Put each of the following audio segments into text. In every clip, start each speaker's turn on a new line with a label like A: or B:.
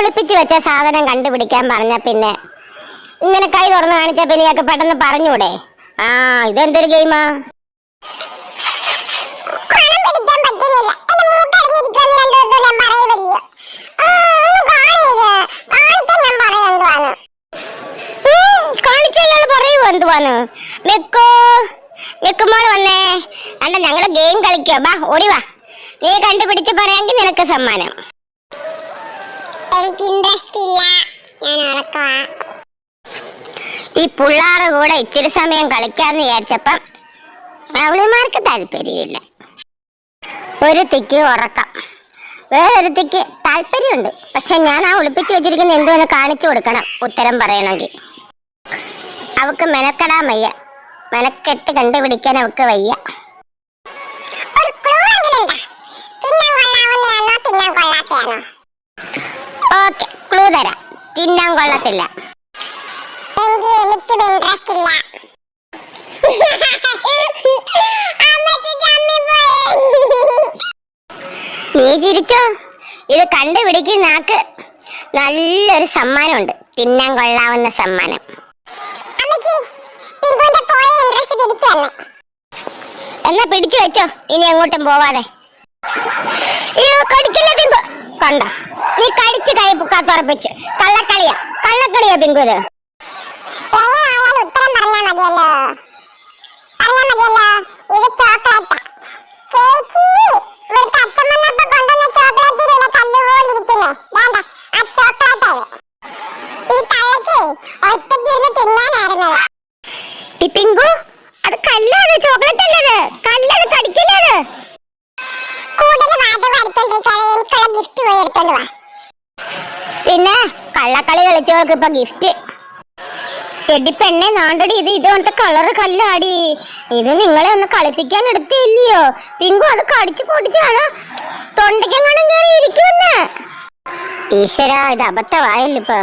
A: ഒളിപ്പിച്ച് വെച്ച സാധനം കണ്ടുപിടിക്കാൻ പറഞ്ഞ പിന്നെ ഇങ്ങനെ കൈ തുറന്ന് കാണിച്ച പിന്നെ ഇയാൾക്ക് പെട്ടെന്ന് പറഞ്ഞൂടെ? ആ ഇതെന്തൊരു ഗെയിമാ?
B: എന്തുവാന്ന്.
A: മെക്കോ വന്നേ. അണ്ട ഞങ്ങൾ ഗെയിം കളിക്കോ ബാ ഓടി വാ. നീ കണ്ടുപിടിച്ച് പറയാമെങ്കിൽ നിനക്ക് സമ്മാനം.
B: എനിക്ക് ഇൻട്രസ്റ്റ് ഇല്ല. ഞാൻ ഉറക്കവാ.
A: ഈ പിള്ളാറ് കൂടെ ഇച്ചിരി സമയം കളിക്കാന്ന് വിചാരിച്ചപ്പം അവളിമാർക്ക് താല്പര്യമില്ല. ഒരുത്തിക്ക് ഉറക്കം. വേറൊരുത്തിക്ക് താല്പര്യമുണ്ട്. പക്ഷെ ഞാൻ ആ ഒളിപ്പിച്ച് വെച്ചിരിക്കുന്ന എന്തോന്ന് കാണിച്ചു കൊടുക്കണം. ഉത്തരം പറയണമെങ്കിൽ. അവക്ക് മെനക്കെടാൻ വയ്യ. മെനക്കെട്ട് കണ്ടുപിടിക്കാൻ അവക്ക് വയ്യ.
B: ഒരു ക്ലൂ എങ്കിലും കൊള്ളാവുന്നയാണോ? കൊള്ളാത്തയാണോ?
A: ക്ലൂ തരാം. തിന്നാൻ കൊള്ളത്തില്ല.
B: എനിക്കും ഇൻട്രസ്റ്റ് ഇല്ല.
A: നീ ചിരിച്ചോ? ഇത് കണ്ടുപിടിക്കുന്ന ആക്ക് നല്ലൊരു സമ്മാനമുണ്ട്. തിന്നാൻ കൊള്ളാവുന്ന സമ്മാനം. എന്നാ പിടിച്ചു വെച്ചോ. ഇനി എങ്ങോട്ടും പോവാതെ. കണ്ട? നീ കടിച്ച് കൈ തുറപ്പിച്ച് കള്ളക്കളിയാ. കള്ളക്കളിയാ പിങ്കു ഇത്.
B: ഉത്തരം മതിയല്ലോ. മതിയല്ലോ. ഇത് ചോക്ലേറ്റാ. ചേച്ചി ഇവിടുത്തെ അച്ഛൻ വന്നപ്പോ കൊണ്ടുവന്ന ചോക്ലേറ്റിലെ കല്ലുപോലിരിക്കുന്നേ. വേണ്ട ആ ചോക്ലേറ്റ് ഈ തള്ളക്ക് ഒറ്റയ്ക്ക് ഇരുന്ന് തിന്നാനായിരുന്നത്
A: പിങ്കു അത് കല്ലാണ് ചോക്ലേറ്റ് അല്ലത് കല്ലത് കള്ളക്കളി കളിച്ചവർക്ക് ഇപ്പൊ ഗിഫ്റ്റ് എടിപ്പെണ്ണെ നാണ്ടടി ഇത് ഇതുപോലത്തെ കളറ് കല്ലാടി. ഇത് നിങ്ങളെ ഒന്ന് കളിപ്പിക്കാൻ എടുത്തില്ലയോ? പിങ്കു അത് കടിച്ചു പൊട്ടിച്ചാണ്. തൊണ്ടയ്ക്കെങ്ങാനും കയറി ഇരിക്കുമെന്ന്. ഈശ്വര ഇത് അബദ്ധമായല്ലോ ഇപ്പൊ.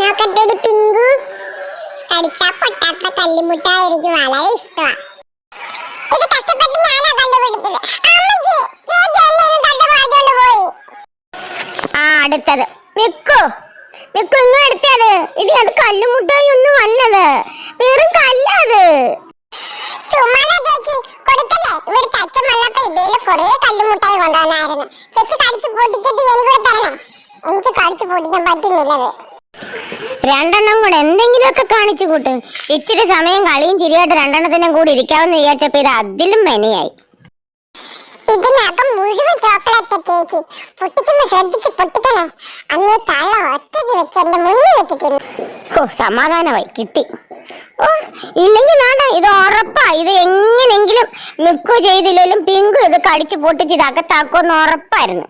B: നോക്കട്ടെ പിങ്കു. കടിച്ചാ പൊട്ടാത്ത കല്ലുമുട്ട എനിക്ക് വളരെ ഇത് കഷ്ടപ്പെട്ട് ഞാനാ കണ്ടുപിടിച്ചത്.
A: ആ അടുത്തത്. മിക്കു വെക്കോ ഇങ്ങ് എടുത്തത് ഇടി അത് കല്ലുമുട്ടായി ഒന്നും വെറും കല്ലത്
B: ചേച്ചി. കൊടുക്കല്ലേ? ഇവിടുത്തെ അച്ഛൻ വന്നപ്പോ ഇതേൽ കുറേ കല്ലുമുട്ടായി കൊണ്ടുവന്നായിരുന്നു. ചേച്ചി കടിച്ചു പൊട്ടിച്ചിട്ട് എനിക്കൂടെ തരണേ. എനിക്ക് കടിച്ചു പൊട്ടിക്കാൻ പറ്റുന്നില്ലത്
A: രണ്ടെണ്ണം കൂടെ എന്തെങ്കിലുമൊക്കെ കാണിച്ചു കൂട്ട്. ഇച്ചിരി സമയം കളിയും ചിരിയായിട്ട് രണ്ടെണ്ണത്തിനും കൂടി ഇരിക്കാമെന്ന് വിചാരിച്ചപ്പോ ഇത് അതിലും മെനയായി.
B: ചേച്ചി. പൊട്ടിക്കുമ്പോ
A: സമാധാനമായി. കിട്ടി. ഓ ഇല്ലെങ്കിൽ വേണ്ട ഇത് ഉറപ്പാ. ഇത് എങ്ങനെങ്കിലും മിക്കു ചെയ്തില്ലെങ്കിലും പിങ്കു ഇത് കടിച്ചു പൊട്ടിച്ച് ഇതകത്താക്കുമെന്ന് ഉറപ്പായിരുന്നു.